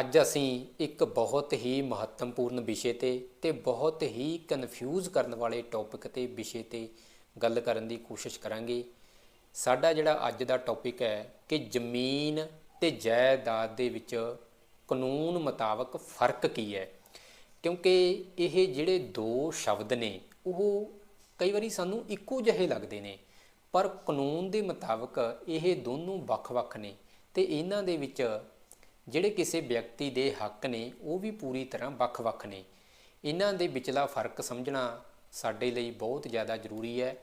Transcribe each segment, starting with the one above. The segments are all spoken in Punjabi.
ਅੱਜ ਅਸੀਂ ਇੱਕ ਬਹੁਤ ਹੀ ਮਹੱਤਵਪੂਰਨ ਵਿਸ਼ੇ ਤੇ ਤੇ ਬਹੁਤ ਹੀ ਕਨਫਿਊਜ਼ ਕਰਨ ਵਾਲੇ ਟੌਪਿਕ ਤੇ ਵਿਸ਼ੇ ਤੇ ਗੱਲ ਕਰਨ ਦੀ ਕੋਸ਼ਿਸ਼ ਕਰਾਂਗੇ। ਸਾਡਾ ਜਿਹੜਾ ਅੱਜ ਦਾ ਟੌਪਿਕ ਹੈ ਕਿ ਜ਼ਮੀਨ ਤੇ ਜਾਇਦਾਦ ਦੇ ਵਿੱਚ ਕਾਨੂੰਨ ਮੁਤਾਬਕ ਫ਼ਰਕ ਕੀ ਹੈ? ਕਿਉਂਕਿ ਇਹ ਜਿਹੜੇ ਦੋ ਸ਼ਬਦ ਨੇ, ਉਹ ਕਈ ਵਾਰੀ ਸਾਨੂੰ ਇੱਕੋ ਜਿਹੇ ਲੱਗਦੇ ਨੇ, ਪਰ ਕਾਨੂੰਨ ਦੇ ਮੁਤਾਬਕ ਇਹ ਦੋਨੋਂ ਵੱਖ-ਵੱਖ ਨੇ ਤੇ ਇਹਨਾਂ ਦੇ ਵਿੱਚ ਜਿਹੜੇ ਕਿਸੇ ਵਿਅਕਤੀ ਦੇ ਹੱਕ ਨੇ, ਉਹ ਵੀ ਪੂਰੀ ਤਰ੍ਹਾਂ ਵੱਖ-ਵੱਖ ਨੇ। ਇਹਨਾਂ ਦੇ ਵਿਚਲਾ ਫ਼ਰਕ ਸਮਝਣਾ ਸਾਡੇ ਲਈ ਬਹੁਤ ਜ਼ਿਆਦਾ ਜ਼ਰੂਰੀ ਹੈ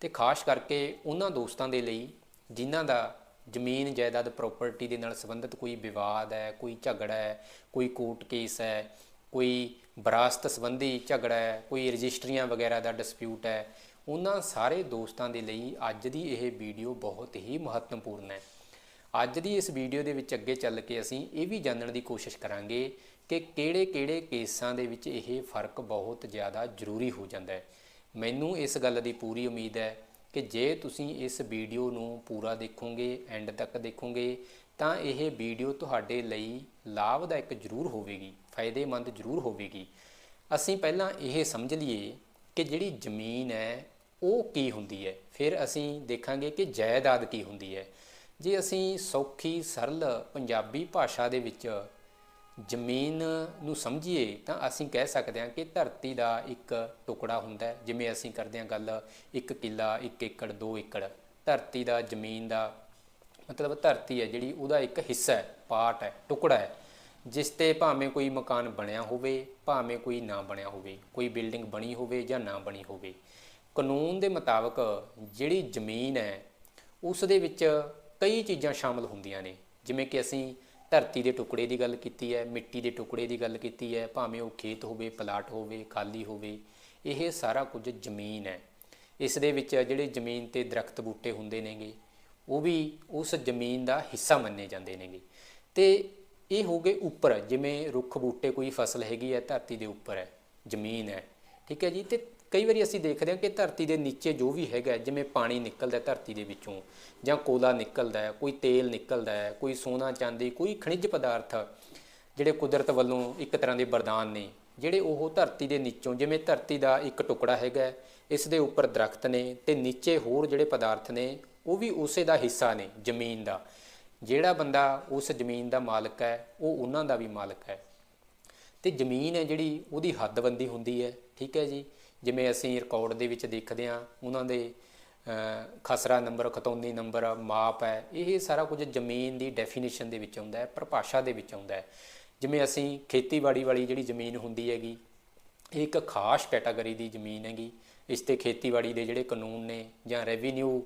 ਤੇ ਖਾਸ ਕਰਕੇ ਉਹਨਾਂ ਦੋਸਤਾਂ ਦੇ ਲਈ, ਜਿਨ੍ਹਾਂ ਦਾ ਜ਼ਮੀਨ ਜਾਇਦਾਦ ਪ੍ਰਾਪਰਟੀ ਦੇ ਨਾਲ ਸੰਬੰਧਿਤ ਕੋਈ ਵਿਵਾਦ ਹੈ, ਕੋਈ ਝਗੜਾ ਹੈ, ਕੋਈ ਕੋਰਟ ਕੇਸ ਹੈ, ਕੋਈ ਵਿਰਾਸਤ ਸੰਬੰਧੀ ਝਗੜਾ ਹੈ, ਕੋਈ ਰਜਿਸਟਰੀਆਂ ਵਗੈਰਾ ਦਾ ਡਿਸਪਿਊਟ ਹੈ, ਉਹਨਾਂ ਸਾਰੇ ਦੋਸਤਾਂ ਦੇ ਲਈ ਅੱਜ ਦੀ ਇਹ ਵੀਡੀਓ ਬਹੁਤ ਹੀ ਮਹੱਤਵਪੂਰਨ ਹੈ। ਅੱਜ ਦੀ ਇਸ ਵੀਡੀਓ ਦੇ ਵਿੱਚ ਅੱਗੇ ਚੱਲ ਕੇ ਅਸੀਂ ਇਹ ਵੀ ਜਾਣਨ ਦੀ ਕੋਸ਼ਿਸ਼ ਕਰਾਂਗੇ ਕਿ ਕਿਹੜੇ-ਕਿਹੜੇ ਕੇਸਾਂ ਦੇ ਵਿੱਚ ਇਹ ਫ਼ਰਕ ਬਹੁਤ ਜ਼ਿਆਦਾ ਜ਼ਰੂਰੀ ਹੋ ਜਾਂਦਾ ਹੈ। ਮੈਨੂੰ ਇਸ ਗੱਲ ਦੀ ਪੂਰੀ ਉਮੀਦ ਹੈ ਕਿ ਜੇ ਤੁਸੀਂ ਇਸ ਵੀਡੀਓ ਨੂੰ ਪੂਰਾ ਦੇਖੋਗੇ ਐਂਡ ਤੱਕ ਦੇਖੋਗੇ, ਤਾਂ ਇਹ ਵੀਡੀਓ ਤੁਹਾਡੇ ਲਈ ਲਾਭਦਾਇਕ ਜ਼ਰੂਰ ਹੋਵੇਗੀ, ਫਾਇਦੇਮੰਦ ਜ਼ਰੂਰ ਹੋਵੇਗੀ। ਅਸੀਂ ਪਹਿਲਾਂ ਇਹ ਸਮਝ ਲਈਏ ਕਿ ਜਿਹੜੀ ਜ਼ਮੀਨ ਹੈ, ਉਹ ਕੀ ਹੁੰਦੀ ਹੈ? ਫਿਰ ਅਸੀਂ ਦੇਖਾਂਗੇ ਕਿ ਜਾਇਦਾਦ ਕੀ ਹੁੰਦੀ ਹੈ। ਜੇ ਅਸੀਂ ਸੌਖੀ, ਸਰਲ ਪੰਜਾਬੀ ਭਾਸ਼ਾ ਦੇ ਵਿੱਚ ਜ਼ਮੀਨ ਨੂੰ ਸਮਝੀਏ, ਤਾਂ ਅਸੀਂ ਕਹਿ ਸਕਦੇ ਹਾਂ ਕਿ ਧਰਤੀ ਦਾ ਇੱਕ ਟੁਕੜਾ ਹੁੰਦਾ ਹੈ। ਜਿਵੇਂ ਅਸੀਂ ਕਰਦੇ ਹਾਂ ਗੱਲ, ਇੱਕ ਕਿੱਲਾ, ਇੱਕ ਏਕੜ, ਦੋ ਏਕੜ। ਧਰਤੀ ਦਾ, ਜ਼ਮੀਨ ਦਾ ਮਤਲਬ ਧਰਤੀ ਹੈ, ਜਿਹੜੀ ਉਹਦਾ ਇੱਕ ਹਿੱਸਾ ਹੈ, ਪਾਰਟ ਹੈ, ਟੁਕੜਾ ਹੈ। ਜਿਸ ਤੇ ਭਾਵੇਂ ਕੋਈ ਮਕਾਨ ਬਣਿਆ ਹੋਵੇ, ਭਾਵੇਂ ਕੋਈ ਨਾ ਬਣਿਆ ਹੋਵੇ, ਕੋਈ ਬਿਲਡਿੰਗ ਬਣੀ ਹੋਵੇ ਜਾਂ ਨਾ ਬਣੀ ਹੋਵੇ। ਕਾਨੂੰਨ ਦੇ ਮੁਤਾਬਕ ਜਿਹੜੀ ਜ਼ਮੀਨ ਹੈ, ਉਸ ਦੇ ਵਿੱਚ ਕਈ ਚੀਜ਼ਾਂ ਸ਼ਾਮਲ ਹੁੰਦੀਆਂ ਨੇ, ਜਿਵੇਂ ਕਿ ਅਸੀਂ ਧਰਤੀ ਦੇ ਟੁਕੜੇ ਦੀ ਗੱਲ ਕੀਤੀ ਹੈ, ਮਿੱਟੀ ਦੇ ਟੁਕੜੇ ਦੀ ਗੱਲ ਕੀਤੀ ਹੈ, ਭਾਵੇਂ ਉਹ ਖੇਤ ਹੋਵੇ, ਪਲਾਟ ਹੋਵੇ, ਖਾਲੀ ਹੋਵੇ, ਇਹ ਸਾਰਾ ਕੁਝ ਜ਼ਮੀਨ ਹੈ। ਇਸ ਦੇ ਵਿੱਚ ਜਿਹੜੇ ਜ਼ਮੀਨ ਤੇ ਦਰਖਤ ਬੂਟੇ ਹੁੰਦੇ ਨੇਗੇ, ਉਹ ਵੀ ਉਸ ਜ਼ਮੀਨ ਦਾ ਹਿੱਸਾ ਮੰਨੇ ਜਾਂਦੇ ਨੇਗੇ। ਤੇ ਇਹ ਹੋ ਗਏ ਉੱਪਰ, ਜਿਵੇਂ ਰੁੱਖ ਬੂਟੇ ਕੋਈ ਫਸਲ ਹੈਗੀ ਹੈ, ਧਰਤੀ ਦੇ ਉੱਪਰ ਹੈ, ਜ਼ਮੀਨ ਹੈ, ਠੀਕ ਹੈ ਜੀ? ਤੇ ਕਈ ਵਾਰੀ ਅਸੀਂ ਦੇਖਦੇ ਹਾਂ ਕਿ ਧਰਤੀ ਦੇ ਨੀਚੇ ਜੋ ਵੀ ਹੈਗਾ ਜਿਵੇਂ ਪਾਣੀ ਨਿਕਲਦਾ ਧਰਤੀ ਦੇ ਵਿੱਚੋਂ ਜਾਂ ਕੋਲਾ ਨਿਕਲਦਾ ਹੈ, ਕੋਈ ਤੇਲ ਨਿਕਲਦਾ ਹੈ, ਕੋਈ ਸੋਨਾ ਚਾਂਦੀ, ਕੋਈ ਖਣਿਜ ਪਦਾਰਥ ਜਿਹੜੇ ਕੁਦਰਤ ਵੱਲੋਂ ਇੱਕ ਤਰ੍ਹਾਂ ਦੇ ਵਰਦਾਨ ਨੇ, ਜਿਹੜੇ ਉਹ ਧਰਤੀ ਦੇ ਨੀਚੋਂ, ਜਿਵੇਂ ਧਰਤੀ ਦਾ ਇੱਕ ਟੁਕੜਾ ਹੈਗਾ ਇਸ ਦੇ ਉੱਪਰ ਦਰਖਤ ਨੇ ਤੇ ਨੀਚੇ ਹੋਰ ਜਿਹੜੇ ਪਦਾਰਥ ਨੇ, ਉਹ ਵੀ ਉਸੇ ਦਾ ਹਿੱਸਾ ਨੇ, ਜ਼ਮੀਨ ਦਾ। ਜਿਹੜਾ ਬੰਦਾ ਉਸ ਜ਼ਮੀਨ ਦਾ ਮਾਲਕ ਹੈ, ਉਹ ਉਹਨਾਂ ਦਾ ਵੀ ਮਾਲਕ ਹੈ। ਤੇ ਜ਼ਮੀਨ ਹੈ ਜਿਹੜੀ, ਉਹਦੀ ਹੱਦਬੰਦੀ ਹੁੰਦੀ ਹੈ, ਠੀਕ ਹੈ ਜੀ? ਜਿਵੇਂ ਅਸੀਂ ਰਿਕਾਰਡ ਦੇ ਵਿੱਚ ਦੇਖਦੇ ਹਾਂ, ਉਹਨਾਂ ਦੇ ਖਸਰਾ ਨੰਬਰ ਖਤੌਨੀ ਨੰਬਰ ਮਾਪ ਹੈ, ਇਹ ਸਾਰਾ ਕੁਝ ਜ਼ਮੀਨ ਦੀ ਡੈਫੀਨੇਸ਼ਨ ਦੇ ਵਿੱਚ ਆਉਂਦਾ ਹੈ, ਪਰਿਭਾਸ਼ਾ ਦੇ ਵਿੱਚ ਆਉਂਦਾ ਹੈ। ਜਿਵੇਂ ਅਸੀਂ ਖੇਤੀਬਾੜੀ ਵਾਲੀ ਜਿਹੜੀ ਜ਼ਮੀਨ ਹੁੰਦੀ ਹੈਗੀ, ਇਹ ਇੱਕ ਖਾਸ ਕੈਟਾਗਰੀ ਦੀ ਜ਼ਮੀਨ ਹੈਗੀ। ਇਸ ਤੇ ਖੇਤੀਬਾੜੀ ਦੇ ਜਿਹੜੇ ਕਾਨੂੰਨ ਨੇ ਜਾਂ ਰੈਵਨਿਊ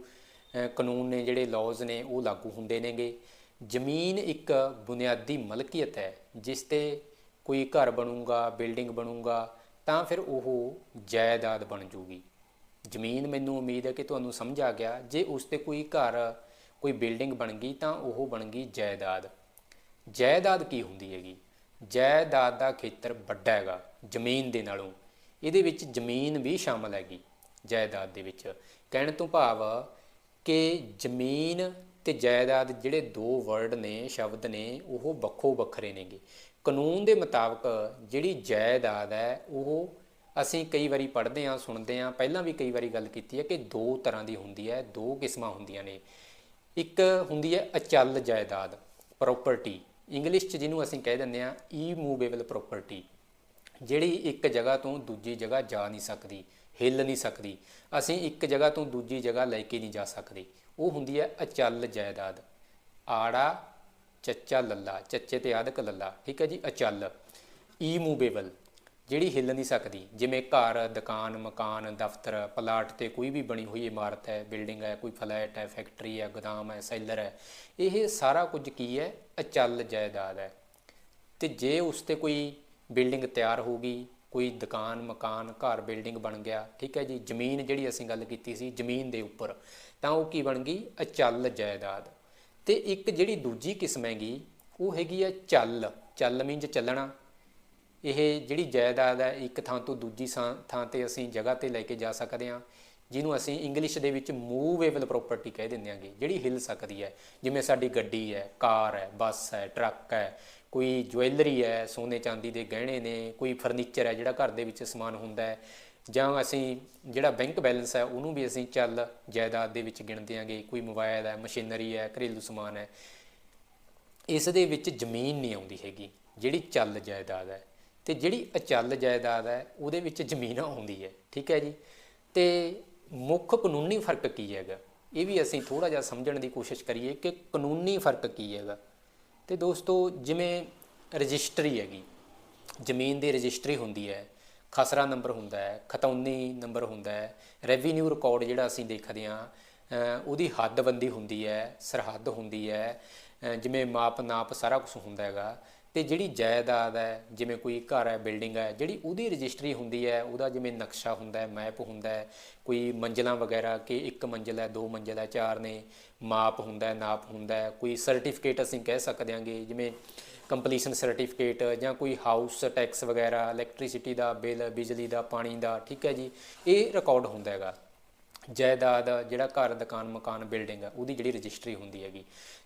ਕਾਨੂੰਨ ਨੇ ਜਿਹੜੇ ਲਾਜ਼ ਨੇ, ਉਹ ਲਾਗੂ ਹੁੰਦੇ ਨੇਗੇ। ਜ਼ਮੀਨ ਇੱਕ ਬੁਨਿਆਦੀ ਮਲਕੀਅਤ ਹੈ, ਜਿਸ ਤੇ ਕੋਈ ਘਰ ਬਣੂਗਾ ਬਿਲਡਿੰਗ ਬਣੂਗਾ ਤਾਂ ਫਿਰ ਉਹ ਜਾਇਦਾਦ ਬਣ ਜੂਗੀ। ਜ਼ਮੀਨ ਮੈਨੂੰ ਉਮੀਦ ਹੈ ਕਿ ਤੁਹਾਨੂੰ ਸਮਝ ਆ ਗਿਆ। ਜੇ ਉਸ ਤੇ ਕੋਈ ਘਰ, ਕੋਈ ਬਿਲਡਿੰਗ ਬਣ ਗਈ ਤਾਂ ਉਹ ਬਣ ਗਈ ਜਾਇਦਾਦ। ਜਾਇਦਾਦ ਕੀ ਹੁੰਦੀ ਹੈਗੀ? ਜਾਇਦਾਦ ਦਾ ਖੇਤਰ ਵੱਡਾ ਹੈਗਾ, ਜ਼ਮੀਨ ਦੇ ਨਾਲੋਂ। ਇਹਦੇ ਵਿੱਚ ਜ਼ਮੀਨ ਵੀ ਸ਼ਾਮਲ ਹੈਗੀ, ਜਾਇਦਾਦ ਦੇ ਵਿੱਚ। ਕਹਿਣ ਤੋਂ ਭਾਵ ਕਿ ਜ਼ਮੀਨ ਤੇ ਜਾਇਦਾਦ ਜਿਹੜੇ ਦੋ ਵਰਡ ਨੇ, ਸ਼ਬਦ ਨੇ, ਉਹ ਵੱਖੋ ਵੱਖਰੇ ਨੇਗੇ। ਕਾਨੂੰਨ ਦੇ ਮੁਤਾਬਕ ਜਿਹੜੀ ਜਾਇਦਾਦ ਹੈ, ਉਹ ਅਸੀਂ ਕਈ ਵਾਰੀ ਪੜ੍ਹਦੇ ਹਾਂ, ਸੁਣਦੇ ਹਾਂ। ਪਹਿਲਾਂ ਵੀ ਕਈ ਵਾਰੀ ਗੱਲ ਕੀਤੀ ਹੈ ਕਿ ਦੋ ਤਰ੍ਹਾਂ ਦੀ ਹੁੰਦੀ ਹੈ, ਦੋ ਕਿਸਮਾਂ ਹੁੰਦੀਆਂ ਨੇ। ਇੱਕ ਹੁੰਦੀ ਹੈ ਅਚਲ ਜਾਇਦਾਦ ਪ੍ਰਾਪਰਟੀ ਇੰਗਲਿਸ਼ 'ਚ ਜਿਹਨੂੰ ਅਸੀਂ ਕਹਿ ਦਿੰਦੇ ਹਾਂ ਇਮੂਵੇਬਲ ਪ੍ਰਾਪਰਟੀ ਜਿਹੜੀ ਇੱਕ ਜਗ੍ਹਾ ਤੋਂ ਦੂਜੀ ਜਗ੍ਹਾ ਜਾ ਨਹੀਂ ਸਕਦੀ। ਹਿੱਲ ਨਹੀਂ ਸਕਦੀ। ਅਸੀਂ ਇੱਕ ਜਗ੍ਹਾ ਤੋਂ ਦੂਜੀ ਜਗ੍ਹਾ ਲੈ ਕੇ ਨਹੀਂ ਜਾ ਸਕਦੇ। ਉਹ ਹੁੰਦੀ ਹੈ ਅਚਲ ਜਾਇਦਾਦ। ਆੜਾ, ਚੱਚਾ ਲੱਲਾ, ਚੱਚੇ ਤੇ ਆਦਕ ਲੱਲਾ। ਠੀਕ ਹੈ ਜੀ, ਅਚਲ। ਇਮੂਵੇਬਲ ਜਿਹੜੀ ਹਿੱਲ ਨਹੀਂ ਸਕਦੀ। ਜਿਵੇਂ ਘਰ, ਦੁਕਾਨ, ਮਕਾਨ, ਦਫ਼ਤਰ, ਪਲਾਟ ਤੇ ਕੋਈ ਵੀ ਬਣੀ ਹੋਈ ਇਮਾਰਤ ਹੈ, ਬਿਲਡਿੰਗ ਹੈ, ਕੋਈ ਫਲੈਟ ਹੈ, ਫੈਕਟਰੀ ਹੈ, ਗੋਦਾਮ ਹੈ, ਸੈਲਰ ਹੈ। ਇਹ ਸਾਰਾ ਕੁਝ ਕੀ ਹੈ? ਅਚਲ ਜਾਇਦਾਦ ਹੈ। ਤੇ ਜੇ ਉਸ ਤੇ ਕੋਈ ਬਿਲਡਿੰਗ ਤਿਆਰ ਹੋ ਗਈ ਕੋਈ ਦੁਕਾਨ, ਮਕਾਨ, ਘਰ ਬਿਲਡਿੰਗ ਬਣ ਗਿਆ, ਠੀਕ ਹੈ ਜੀ, ਜ਼ਮੀਨ ਜਿਹੜੀ ਅਸੀਂ ਗੱਲ ਕੀਤੀ ਸੀ, ਜ਼ਮੀਨ ਦੇ ਉੱਪਰ, ਤਾਂ ਉਹ ਕੀ ਬਣ ਗਈ? ਅਚਲ ਜਾਇਦਾਦ। ਤੇ ਇੱਕ ਜਿਹੜੀ ਦੂਜੀ ਕਿਸਮ ਹੈਗੀ, ਉਹ ਹੈਗੀ ਹੈ ਚੱਲ। ਚੱਲ ਮੀਨਜ ਚੱਲਣਾ। ਇਹ ਜਿਹੜੀ ਜਾਇਦਾਦ ਹੈ, ਇੱਕ ਥਾਂ ਤੋਂ ਦੂਜੀ ਥਾਂ ਤੇ ਅਸੀਂ ਜਗ੍ਹਾ ਤੇ ਲੈ ਕੇ ਜਾ ਸਕਦੇ ਹਾਂ। ਜਿਹਨੂੰ ਅਸੀਂ ਇੰਗਲਿਸ਼ ਦੇ ਵਿੱਚ ਮੂਵੇਬਲ ਪ੍ਰਾਪਰਟੀ ਕਹਿ ਦਿੰਦੇ ਆਂਗੇ ਜਿਹੜੀ ਹਿੱਲ ਸਕਦੀ ਹੈ। ਜਿਵੇਂ ਸਾਡੀ ਗੱਡੀ ਹੈ, ਕਾਰ ਹੈ, ਬੱਸ ਹੈ, ਟਰੱਕ ਹੈ, ਕੋਈ ਜੁਐਲਰੀ ਹੈ, ਸੋਨੇ ਚਾਂਦੀ ਦੇ ਗਹਿਣੇ ਨੇ, ਕੋਈ ਫਰਨੀਚਰ ਹੈ, ਜਿਹੜਾ ਘਰ ਦੇ ਵਿੱਚ ਸਮਾਨ ਹੁੰਦਾ ਹੈ। ਜਾਂ ਅਸੀਂ ਜਿਹੜਾ ਬੈਂਕ ਬੈਲੈਂਸ ਹੈ, ਉਹਨੂੰ ਵੀ ਅਸੀਂ ਚੱਲ ਜਾਇਦਾਦ ਦੇ ਵਿੱਚ ਗਿਣਦੇ ਆਂਗੇ ਕੋਈ ਮੋਬਾਈਲ ਹੈ ਮਸ਼ੀਨਰੀ ਹੈ, ਘਰੇਲੂ ਸਮਾਨ ਹੈ। ਇਸ ਦੇ ਵਿੱਚ ਜ਼ਮੀਨ ਨਹੀਂ ਆਉਂਦੀ ਹੈਗੀ, ਜਿਹੜੀ ਚੱਲ ਜਾਇਦਾਦ ਹੈ। ਤੇ ਜਿਹੜੀ ਅਚੱਲ ਜਾਇਦਾਦ ਹੈ, ਉਹਦੇ ਵਿੱਚ ਜ਼ਮੀਨ ਆਉਂਦੀ ਹੈ। ਠੀਕ ਹੈ ਜੀ? ਤੇ ਮੁੱਖ ਕਾਨੂੰਨੀ ਫ਼ਰਕ ਕੀ ਹੈਗਾ? ਇਹ ਵੀ ਅਸੀਂ ਥੋੜਾ ਜਿਹਾ ਸਮਝਣ ਦੀ ਕੋਸ਼ਿਸ਼ ਕਰੀਏ ਕਿ ਕਾਨੂੰਨੀ ਫ਼ਰਕ ਕੀ ਹੈਗਾ। ਤੇ ਦੋਸਤੋ, ਜਿਵੇਂ ਰਜਿਸਟਰੀ ਹੈਗੀ, ਜ਼ਮੀਨ ਦੀ ਰਜਿਸਟਰੀ ਹੁੰਦੀ ਹੈ, ਖਸਰਾ ਨੰਬਰ ਹੁੰਦਾ ਹੈ, ਖਤੌਨੀ ਨੰਬਰ ਹੁੰਦਾ ਹੈ ਰੈਵਨਿਊ ਰਿਕਾਰਡ ਜਿਹੜਾ ਅਸੀਂ ਦੇਖਦੇ ਹਾਂ ਉਹਦੀ ਹੱਦਬੰਦੀ ਹੁੰਦੀ ਹੈ, ਸਰਹੱਦ ਹੁੰਦੀ ਹੈ ਜਿਵੇਂ ਮਾਪ ਨਾਪ ਸਾਰਾ ਕੁਝ ਹੁੰਦਾ ਹੈਗਾ। ਤੇ ਜਿਹੜੀ ਜਾਇਦਾਦ ਹੈ, ਜਿਵੇਂ ਕੋਈ ਘਰ ਹੈ ਬਿਲਡਿੰਗ ਹੈ, ਜਿਹੜੀ ਉਹਦੀ ਰਜਿਸਟਰੀ ਹੁੰਦੀ ਹੈ, ਉਹਦਾ ਜਿਵੇਂ ਨਕਸ਼ਾ ਹੁੰਦਾ ਹੈ ਮੈਪ ਹੁੰਦਾ ਹੈ, ਕੋਈ ਮੰਜ਼ਲਾਂ ਵਗੈਰਾ ਕਿ ਇੱਕ ਮੰਜ਼ਲ ਹੈ, ਦੋ ਮੰਜ਼ਲ ਹੈ, ਚਾਰ ਨੇ, ਮਾਪ ਹੁੰਦਾ ਹੈ, ਨਾਪ ਹੁੰਦਾ ਹੈ, ਕੋਈ ਸਰਟੀਫਿਕੇਟ ਅਸੀਂ ਕਹਿ ਸਕਦੇ ਹਾਂਗੇ, ਜਿਵੇਂ ਕੰਪਲੀਸ਼ਨ ਸਰਟੀਫਿਕੇਟ ਜਾਂ ਕੋਈ ਹਾਊਸ ਟੈਕਸ ਵਗੈਰਾ ਇਲੈਕਟ੍ਰਿਸਿਟੀ ਦਾ ਬਿੱਲ ਬਿਜਲੀ ਦਾ, ਪਾਣੀ ਦਾ, ਠੀਕ ਹੈ ਜੀ, ਇਹ ਰਿਕਾਰਡ ਹੁੰਦਾ ਹੈਗਾ। ਜਾਇਦਾਦ ਜਿਹੜਾ ਘਰ, ਦੁਕਾਨ, ਮਕਾਨ ਬਿਲਡਿੰਗ ਹੈ, ਉਹਦੀ ਜਿਹੜੀ ਰਜਿਸਟਰੀ ਹੁੰਦੀ ਹੈਗੀ।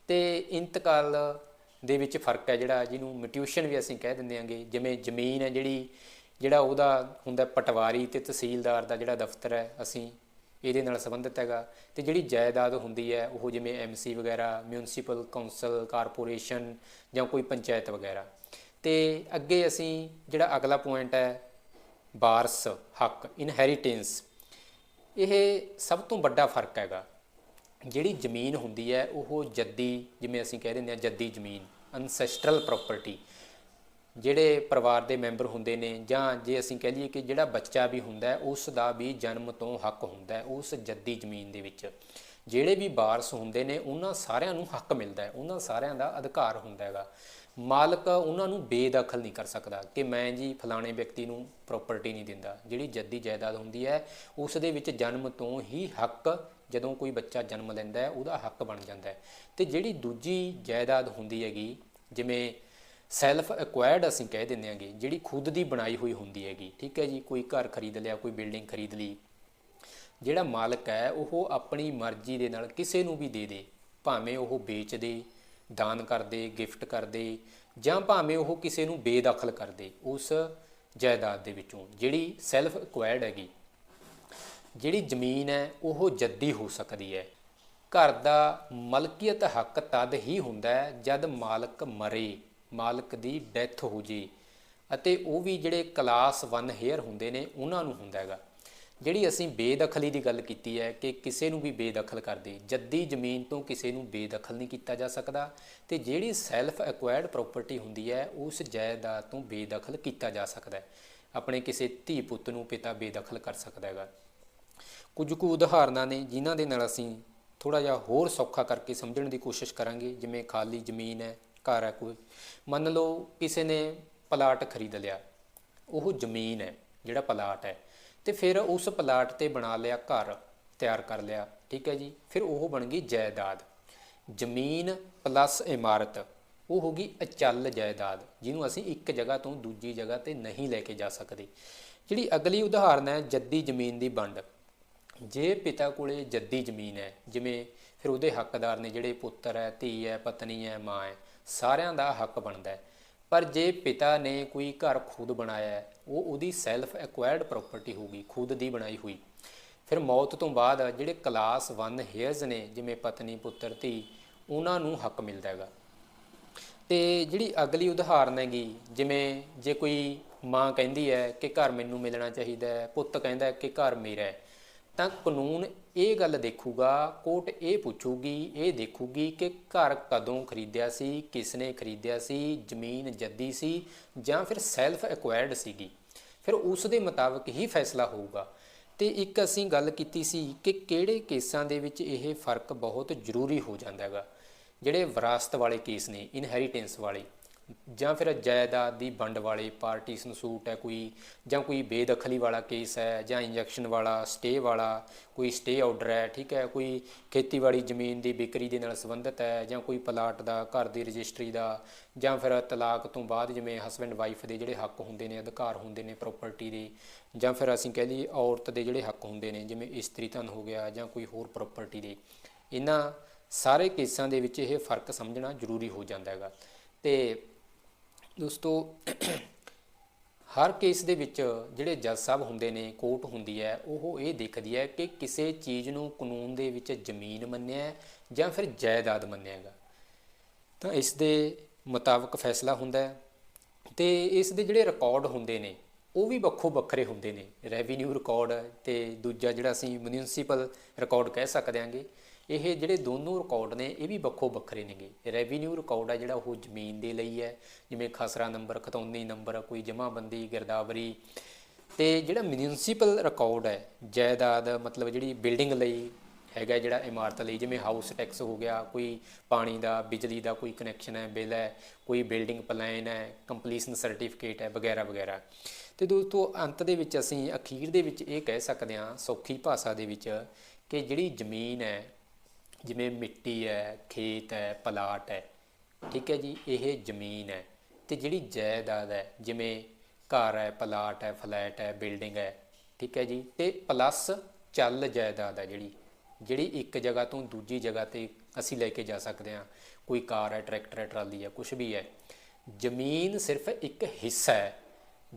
ਤੇ ਇੰਤਕਾਲ ਦੇ ਵਿੱਚ ਫ਼ਰਕ ਹੈ ਜਿਹੜਾ ਜਿਹਨੂੰ ਮਿਟਿਊਸ਼ਨ ਵੀ ਅਸੀਂ ਕਹਿ ਦਿੰਦੇ ਹਾਂਗੇ, ਜਿਵੇਂ ਜ਼ਮੀਨ ਹੈ ਜਿਹੜੀ, ਜਿਹੜਾ ਉਹਦਾ ਹੁੰਦਾ ਪਟਵਾਰੀ ਤੇ ਤਹਿਸੀਲਦਾਰ ਦਾ ਜਿਹੜਾ ਦਫ਼ਤਰ ਹੈ, ਅਸੀਂ ਇਹਦੇ ਨਾਲ ਸੰਬੰਧਿਤ ਹੈਗਾ। ਤੇ ਜਿਹੜੀ ਜਾਇਦਾਦ ਹੁੰਦੀ ਹੈ, ਉਹ ਜਿਵੇਂ ਐਮਸੀ ਵਗੈਰਾ ਮਿਊਨਿਸਪਲ ਕਾਉਂਸਲ ਕਾਰਪੋਰੇਸ਼ਨ ਜਾਂ ਕੋਈ ਪੰਚਾਇਤ ਵਗੈਰਾ। ਤੇ ਅੱਗੇ ਅਸੀਂ ਜਿਹੜਾ ਅਗਲਾ ਪੁਆਇੰਟ ਹੈ ਵਾਰਸ ਹੱਕ ਇਨਹੈਰੀਟੈਂਸ ਇਹ ਸਭ ਤੋਂ ਵੱਡਾ ਫ਼ਰਕ ਹੈਗਾ। ਜਿਹੜੀ ਜ਼ਮੀਨ ਹੁੰਦੀ ਹੈ, ਉਹ ਜੱਦੀ, ਜਿਵੇਂ ਅਸੀਂ ਕਹਿ ਦਿੰਦੇ ਹਾਂ ਜੱਦੀ ਜ਼ਮੀਨ ਅਨਸੈਸਟਰਲ ਪ੍ਰਾਪਰਟੀ ਜਿਹੜੇ ਪਰਿਵਾਰ ਦੇ ਮੈਂਬਰ ਹੁੰਦੇ ਨੇ ਜਾਂ ਜੇ ਅਸੀਂ ਕਹਿ ਲਈਏ ਕਿ ਜਿਹੜਾ ਬੱਚਾ ਵੀ ਹੁੰਦਾ ਹੈ, ਉਸ ਦਾ ਵੀ ਜਨਮ ਤੋਂ ਹੱਕ ਹੁੰਦਾ ਹੈ ਉਸ ਜੱਦੀ ਜ਼ਮੀਨ ਦੇ ਵਿੱਚ। ਜਿਹੜੇ ਵੀ ਵਾਰਸ ਹੁੰਦੇ ਨੇ, ਉਹਨਾਂ ਸਾਰਿਆਂ ਨੂੰ ਹੱਕ ਮਿਲਦਾ ਹੈ, ਉਹਨਾਂ ਸਾਰਿਆਂ ਦਾ ਅਧਿਕਾਰ ਹੁੰਦਾ ਹੈਗਾ। ਮਾਲਕ ਉਹਨਾਂ ਨੂੰ ਬੇਦਖਲ ਨਹੀਂ ਕਰ ਸਕਦਾ ਕਿ ਮੈਂ ਜੀ ਫਲਾਣੇ ਵਿਅਕਤੀ ਨੂੰ ਪ੍ਰਾਪਰਟੀ ਨਹੀਂ ਦਿੰਦਾ। ਜਿਹੜੀ ਜੱਦੀ ਜਾਇਦਾਦ ਹੁੰਦੀ ਹੈ, ਉਸ ਦੇ ਵਿੱਚ ਜਨਮ ਤੋਂ ਹੀ ਹੱਕ ਜਦੋਂ ਕੋਈ ਬੱਚਾ ਜਨਮ ਲੈਂਦਾ ਹੈ, ਉਹਦਾ ਹੱਕ ਬਣ ਜਾਂਦਾ ਹੈ। ਤੇ ਜਿਹੜੀ ਦੂਜੀ ਜਾਇਦਾਦ ਹੁੰਦੀ ਹੈਗੀ, ਜਿਵੇਂ ਸੈਲਫ ਐਕਵਾਇਰਡ ਅਸੀਂ ਕਹਿ ਦਿੰਦੇ ਹਾਂਗੇ, ਜਿਹੜੀ ਖੁਦ ਦੀ ਬਣਾਈ ਹੋਈ ਹੁੰਦੀ ਹੈਗੀ, ਠੀਕ ਹੈ ਜੀ, ਕੋਈ ਘਰ ਖਰੀਦ ਲਿਆ, ਕੋਈ ਬਿਲਡਿੰਗ ਖਰੀਦ ਲਈ, ਜਿਹੜਾ ਮਾਲਕ ਹੈ, ਉਹ ਆਪਣੀ ਮਰਜ਼ੀ ਦੇ ਨਾਲ ਕਿਸੇ ਨੂੰ ਵੀ ਦੇ ਦੇ, ਭਾਵੇਂ ਉਹ ਵੇਚ ਦੇ, ਦਾਨ ਕਰ ਦੇ ਗਿਫਟ ਕਰ ਦੇ, ਜਾਂ ਭਾਵੇਂ ਉਹ ਕਿਸੇ ਨੂੰ ਬੇਦਖਲ ਕਰ ਦੇ, ਉਸ ਜਾਇਦਾਦ ਦੇ ਵਿੱਚੋਂ, ਜਿਹੜੀ ਸੈਲਫ ਐਕਵਾਇਰਡ ਹੈਗੀ ਜਿਹੜੀ ਜ਼ਮੀਨ ਹੈ, ਉਹ ਜੱਦੀ ਹੋ ਸਕਦੀ ਹੈ। ਘਰ ਦਾ ਮਲਕੀਅਤ ਹੱਕ ਤਦ ਹੀ ਹੁੰਦਾ ਹੈ, ਜਦ ਮਾਲਕ ਮਰੇ, ਮਾਲਕ ਦੀ ਡੈਥ ਹੋ ਜੇ। ਅਤੇ ਉਹ ਵੀ ਜਿਹੜੇ ਕਲਾਸ 1 ਹੇਅਰ ਹੁੰਦੇ ਨੇ, ਉਹਨਾਂ ਨੂੰ ਹੁੰਦਾ ਹੈਗਾ। ਜਿਹੜੀ ਅਸੀਂ ਬੇਦਖਲੀ ਦੀ ਗੱਲ ਕੀਤੀ ਹੈ ਕਿ ਕਿਸੇ ਨੂੰ ਵੀ ਬੇਦਖਲ ਕਰਦੇ ਜੱਦੀ ਜ਼ਮੀਨ ਤੋਂ ਕਿਸੇ ਨੂੰ ਬੇਦਖਲ ਨਹੀਂ ਕੀਤਾ ਜਾ ਸਕਦਾ। ਤੇ ਜਿਹੜੀ ਸੈਲਫ ਐਕਵਾਇਰਡ ਪ੍ਰਾਪਰਟੀ ਹੁੰਦੀ ਹੈ, ਉਸ ਜਾਇਦਾਦ ਤੋਂ ਬੇਦਖਲ ਕੀਤਾ ਜਾ ਸਕਦਾ ਹੈ। ਆਪਣੇ ਕਿਸੇ ਧੀ ਪੁੱਤ ਨੂੰ ਪਿਤਾ ਬੇਦਖਲ ਕਰ ਸਕਦਾ ਹੈਗਾ। ਕੁਝ ਕੁ ਉਦਾਹਰਨਾਂ ਨੇ ਜਿਨ੍ਹਾਂ ਦੇ ਨਾਲ ਅਸੀਂ ਥੋੜਾ ਜਿਹਾ ਹੋਰ ਸੌਖਾ ਕਰਕੇ ਸਮਝਣ ਦੀ ਕੋਸ਼ਿਸ਼ ਕਰਾਂਗੇ, ਜਿਵੇਂ ਖਾਲੀ ਜ਼ਮੀਨ ਹੈ, ਘਰ ਹੈ ਕੋਈ। ਮੰਨ ਲਓ ਕਿਸੇ ਨੇ ਪਲਾਟ ਖਰੀਦ ਲਿਆ, ਉਹ ਜ਼ਮੀਨ ਹੈ, ਜਿਹੜਾ ਪਲਾਟ ਹੈ। ਤੇ ਫਿਰ ਉਸ ਪਲਾਟ ਤੇ ਬਣਾ ਲਿਆ, ਘਰ ਤਿਆਰ ਕਰ ਲਿਆ, ਠੀਕ ਹੈ ਜੀ। ਫਿਰ ਉਹ ਬਣ ਗਈ ਜਾਇਦਾਦ। ਜ਼ਮੀਨ ਪਲੱਸ ਇਮਾਰਤ, ਉਹ ਹੋ ਗਈ ਅਚਲ ਜਾਇਦਾਦ, ਜਿਹਨੂੰ ਅਸੀਂ ਇੱਕ ਜਗ੍ਹਾ ਤੋਂ ਦੂਜੀ ਜਗ੍ਹਾ ਤੇ ਨਹੀਂ ਲੈ ਕੇ ਜਾ ਸਕਦੇ। ਜਿਹੜੀ ਅਗਲੀ ਉਦਾਹਰਨ ਹੈ, ਜੱਦੀ ਜ਼ਮੀਨ ਦੀ ਵੰਡ। ਜੇ ਪਿਤਾ ਕੋਲੇ ਜੱਦੀ ਜ਼ਮੀਨ ਹੈ, ਜਿਵੇਂ ਫਿਰ ਉਹਦੇ ਹੱਕਦਾਰ ਨੇ ਜਿਹੜੇ ਪੁੱਤਰ ਹੈ, ਧੀ ਹੈ, ਪਤਨੀ ਹੈ, ਮਾਂ ਹੈ, ਸਾਰਿਆਂ ਦਾ ਹੱਕ ਬਣਦਾ ਹੈ। ਪਰ ਜੇ ਪਿਤਾ ਨੇ ਕੋਈ ਘਰ ਖੁਦ ਬਣਾਇਆ ਹੈ, ਉਹ ਉਹਦੀ ਸੈਲਫ ਐਕਵਾਇਰਡ ਪ੍ਰਾਪਰਟੀ ਹੋਗੀ ਖੁਦ ਦੀ ਬਣਾਈ ਹੋਈ। ਫਿਰ ਮੌਤ ਤੋਂ ਬਾਅਦ ਜਿਹੜੇ ਕਲਾਸ 1 ਹੇਅਰਸ ਨੇ, ਜਿਵੇਂ ਪਤਨੀ, ਪੁੱਤਰ, ਧੀ, ਉਹਨਾਂ ਨੂੰ ਹੱਕ ਮਿਲਦਾ ਹੈਗਾ। ਤੇ ਜਿਹੜੀ ਅਗਲੀ ਉਦਾਹਰਨ ਹੈਗੀ, ਜਿਵੇਂ ਜੇ ਕੋਈ ਮਾਂ ਕਹਿੰਦੀ ਹੈ ਕਿ ਘਰ ਮੈਨੂੰ ਮਿਲਣਾ ਚਾਹੀਦਾ ਹੈ, ਪੁੱਤ ਕਹਿੰਦਾ ਹੈ ਕਿ ਘਰ ਮੇਰਾ ਹੈ ਤਾਂ ਕਾਨੂੰਨ ਇਹ ਗੱਲ ਦੇਖੂਗਾ, ਕੋਰਟ ਇਹ ਪੁੱਛੂਗੀ, ਇਹ ਦੇਖੂਗੀ ਕਿ ਘਰ ਕਦੋਂ ਖਰੀਦਿਆ ਸੀ ਕਿਸ ਨੇ ਖਰੀਦਿਆ ਸੀ, ਜ਼ਮੀਨ ਜੱਦੀ ਸੀ ਜਾਂ ਫਿਰ ਸੈਲਫ ਐਕਵਾਇਰਡ ਸੀਗੀ। ਫਿਰ ਉਸ ਦੇ ਮੁਤਾਬਕ ਹੀ ਫੈਸਲਾ ਹੋਊਗਾ। ਤੇ ਇੱਕ ਅਸੀਂ ਗੱਲ ਕੀਤੀ ਸੀ ਕਿ ਕਿਹੜੇ ਕੇਸਾਂ ਦੇ ਵਿੱਚ ਇਹ ਫ਼ਰਕ ਬਹੁਤ ਜ਼ਰੂਰੀ ਹੋ ਜਾਂਦਾ ਹੈਗਾ। ਜਿਹੜੇ ਵਿਰਾਸਤ ਵਾਲੇ ਕੇਸ ਨੇ ਇਨਹੈਰੀਟੈਂਸ ਵਾਲੇ। ਜਾਂ ਫਿਰ ਜਾਇਦਾਦ ਦੀ ਵੰਡ ਵਾਲੇ ਪਾਰਟੀਸ਼ਨ ਸੂਟ ਹੈ, ਕੋਈ ਜਾਂ ਕੋਈ ਬੇਦਖਲੀ ਵਾਲਾ ਕੇਸ ਹੈ ਜਾਂ ਇੰਜੈਕਸ਼ਨ ਵਾਲਾ ਸਟੇ ਵਾਲਾ, ਕੋਈ ਸਟੇ ਆਰਡਰ ਹੈ, ਠੀਕ ਹੈ, ਕੋਈ ਖੇਤੀਬਾੜੀ ਜ਼ਮੀਨ ਦੀ ਵਿਕਰੀ ਦੇ ਨਾਲ ਸੰਬੰਧਿਤ ਹੈ ਜਾਂ ਕੋਈ ਪਲਾਟ ਦਾ, ਘਰ ਦੀ ਰਜਿਸਟਰੀ ਦਾ ਜਾਂ ਫਿਰ ਤਲਾਕ ਤੋਂ ਬਾਅਦ ਜਿਵੇਂ ਹਸਬੈਂਡ ਵਾਈਫ ਦੇ ਜਿਹੜੇ ਹੱਕ ਹੁੰਦੇ ਨੇ, ਅਧਿਕਾਰ ਹੁੰਦੇ ਨੇ ਪ੍ਰਾਪਰਟੀ ਦੇ ਜਾਂ ਫਿਰ ਅਸੀਂ ਕਹਿ ਲਈਏ ਔਰਤ ਦੇ ਜਿਹੜੇ ਹੱਕ ਹੁੰਦੇ ਨੇ, ਜਿਵੇਂ ਇਸਤਰੀ ਧਨ ਹੋ ਗਿਆ ਜਾਂ ਕੋਈ ਹੋਰ ਪ੍ਰਾਪਰਟੀ ਦੇ, ਇਹਨਾਂ ਸਾਰੇ ਕੇਸਾਂ ਦੇ ਵਿੱਚ ਇਹ ਫ਼ਰਕ ਸਮਝਣਾ ਜ਼ਰੂਰੀ ਹੋ ਜਾਂਦਾ ਹੈਗਾ। ਤੇ ਦੋਸਤੋ, ਹਰ ਕੇਸ ਦੇ ਵਿੱਚ ਜਿਹੜੇ ਜੱਜ ਸਾਹਿਬ ਹੁੰਦੇ ਨੇ, ਕੋਰਟ ਹੁੰਦੀ ਹੈ, ਉਹ ਇਹ ਦੇਖਦੀ ਹੈ ਕਿ ਕਿਸੇ ਚੀਜ਼ ਨੂੰ ਕਾਨੂੰਨ ਦੇ ਵਿੱਚ ਜ਼ਮੀਨ ਮੰਨਿਆ ਜਾਂ ਫਿਰ ਜਾਇਦਾਦ ਮੰਨਿਆ ਹੈਗਾ। ਤਾਂ ਇਸ ਦੇ ਮੁਤਾਬਕ ਫੈਸਲਾ ਹੁੰਦਾ ਹੈ ਤੇ ਇਸ ਦੇ ਜਿਹੜੇ ਰਿਕਾਰਡ ਹੁੰਦੇ ਨੇ, ਉਹ ਵੀ ਵੱਖੋ ਵੱਖਰੇ ਹੁੰਦੇ ਨੇ। ਰੈਵਨਿਊ ਰਿਕਾਰਡ ਤੇ ਦੂਜਾ ਜਿਹੜਾ ਅਸੀਂ ਮਿਊਨਿਸਪਲ ਰਿਕਾਰਡ ਕਹਿ ਸਕਦੇ ਹਾਂਗੇ। ਇਹ ਜਿਹੜੇ ਦੋਨੋਂ ਰਿਕਾਰਡ ਨੇ, ਇਹ ਵੀ ਵੱਖੋ ਵੱਖਰੇ ਨੇਗੇ। ਰੈਵਨਿਊ ਰਿਕਾਰਡ ਹੈ ਜਿਹੜਾ ਉਹ ਜ਼ਮੀਨ ਦੇ ਲਈ ਹੈ। ਜਿਵੇਂ ਖਸਰਾ ਨੰਬਰ ਖਤੌਨੀ ਨੰਬਰ ਕੋਈ ਜਮ੍ਹਾਂਬੰਦੀ ਗਿਰਦਾਵਰੀ। ਤੇ ਜਿਹੜਾ ਮਿਊਨਿਸਪਲ ਰਿਕਾਰਡ ਹੈ, ਜਾਇਦਾਦ, ਮਤਲਬ ਜਿਹੜੀ ਬਿਲਡਿੰਗ ਲਈ ਹੈਗਾ ਜਿਹੜਾ ਇਮਾਰਤ ਲਈ, ਜਿਵੇਂ ਹਾਊਸ ਟੈਕਸ ਹੋ ਗਿਆ, ਕੋਈ ਪਾਣੀ ਦਾ, ਬਿਜਲੀ ਦਾ ਕੋਈ ਕਨੈਕਸ਼ਨ ਹੈ, ਬਿੱਲ ਹੈ, ਕੋਈ ਬਿਲਡਿੰਗ ਪਲਾਨ ਹੈ ਕੰਪਲੀਸ਼ਨ ਸਰਟੀਫਿਕੇਟ ਹੈ, ਵਗੈਰਾ ਵਗੈਰਾ। ਤੇ ਦੋਸਤੋ, ਅੰਤ ਦੇ ਵਿੱਚ ਅਸੀਂ ਅਖੀਰ ਦੇ ਵਿੱਚ ਇਹ ਕਹਿ ਸਕਦੇ ਹਾਂ, ਸੌਖੀ ਭਾਸ਼ਾ ਦੇ ਵਿੱਚ ਕਿ ਜਿਹੜੀ ਜ਼ਮੀਨ ਹੈ ਜਿਵੇਂ ਮਿੱਟੀ ਹੈ, ਖੇਤ ਹੈ, ਪਲਾਟ ਹੈ, ਠੀਕ ਹੈ ਜੀ, ਇਹ ਜ਼ਮੀਨ ਹੈ ਤੇ ਜਿਹੜੀ ਜਾਇਦਾਦ ਹੈ, ਜਿਵੇਂ ਘਰ ਹੈ, ਪਲਾਟ ਹੈ, ਫਲੈਟ ਹੈ, ਬਿਲਡਿੰਗ ਹੈ, ਠੀਕ ਹੈ ਜੀ, ਤੇ ਪਲੱਸ ਚੱਲ ਜਾਇਦਾਦ ਹੈ ਜਿਹੜੀ ਜਿਹੜੀ ਇੱਕ ਜਗ੍ਹਾ ਤੋਂ ਦੂਜੀ ਜਗ੍ਹਾ ਤੇ ਅਸੀਂ ਲੈ ਕੇ ਜਾ ਸਕਦੇ ਹਾਂ। ਕੋਈ ਕਾਰ ਹੈ, ਟਰੈਕਟਰ ਹੈ, ਟਰਾਲੀ ਹੈ ਕੁਝ ਵੀ ਹੈ। ਜ਼ਮੀਨ ਸਿਰਫ ਇੱਕ ਹਿੱਸਾ ਹੈ।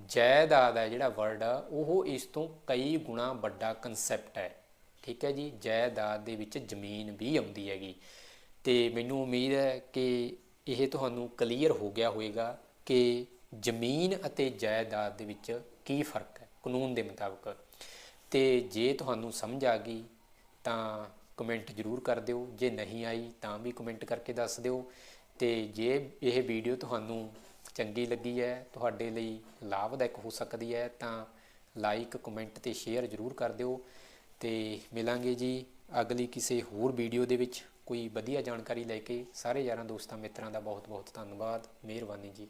ਜਾਇਦਾਦ ਹੈ ਜਿਹੜਾ ਵਰਡ ਆ, ਉਹ ਇਸ ਤੋਂ ਕਈ ਗੁਣਾ ਵੱਡਾ ਕਨਸੈਪਟ ਹੈ। ਠੀਕ ਹੈ ਜੀ, ਜਾਇਦਾਦ ਦੇ ਵਿੱਚ ਜ਼ਮੀਨ ਵੀ ਆਉਂਦੀ ਹੈਗੀ। ਤੇ ਮੈਨੂੰ ਉਮੀਦ ਹੈ ਕਿ ਇਹ ਤੁਹਾਨੂੰ ਕਲੀਅਰ ਹੋ ਗਿਆ ਹੋਵੇਗਾ ਕਿ ਜ਼ਮੀਨ ਅਤੇ ਜਾਇਦਾਦ ਦੇ ਵਿੱਚ ਕੀ ਫ਼ਰਕ ਹੈ, ਕਾਨੂੰਨ ਦੇ ਮੁਤਾਬਕ। ਤੇ ਜੇ ਤੁਹਾਨੂੰ ਸਮਝ ਆ ਗਈ, ਤਾਂ ਕਮੈਂਟ ਜ਼ਰੂਰ ਕਰ ਦਿਓ। ਜੇ ਨਹੀਂ ਆਈ, ਤਾਂ ਵੀ ਕਮੈਂਟ ਕਰਕੇ ਦੱਸ ਦਿਓ। ਤੇ ਜੇ ਇਹ ਵੀਡੀਓ ਤੁਹਾਨੂੰ ਚੰਗੀ ਲੱਗੀ ਹੈ, ਤੁਹਾਡੇ ਲਈ ਲਾਭਦਾਇਕ ਹੋ ਸਕਦੀ ਹੈ, ਤਾਂ ਲਾਈਕ ਕਮੈਂਟ ਤੇ ਸ਼ੇਅਰ ਜ਼ਰੂਰ ਕਰ ਦਿਓ। ਤੇ ਮਿਲਾਂਗੇ ਜੀ ਅਗਲੀ ਕਿਸੇ ਹੋਰ ਵੀਡੀਓ ਦੇ ਵਿੱਚ। ਕੋਈ ਵਧੀਆ ਜਾਣਕਾਰੀ ਲੈ ਕੇ ਸਾਰੇ ਯਾਰਾਂ ਦੋਸਤਾਂ ਮਿੱਤਰਾਂ ਦਾ ਬਹੁਤ ਬਹੁਤ ਧੰਨਵਾਦ। ਮਿਹਰਬਾਨੀ ਜੀ।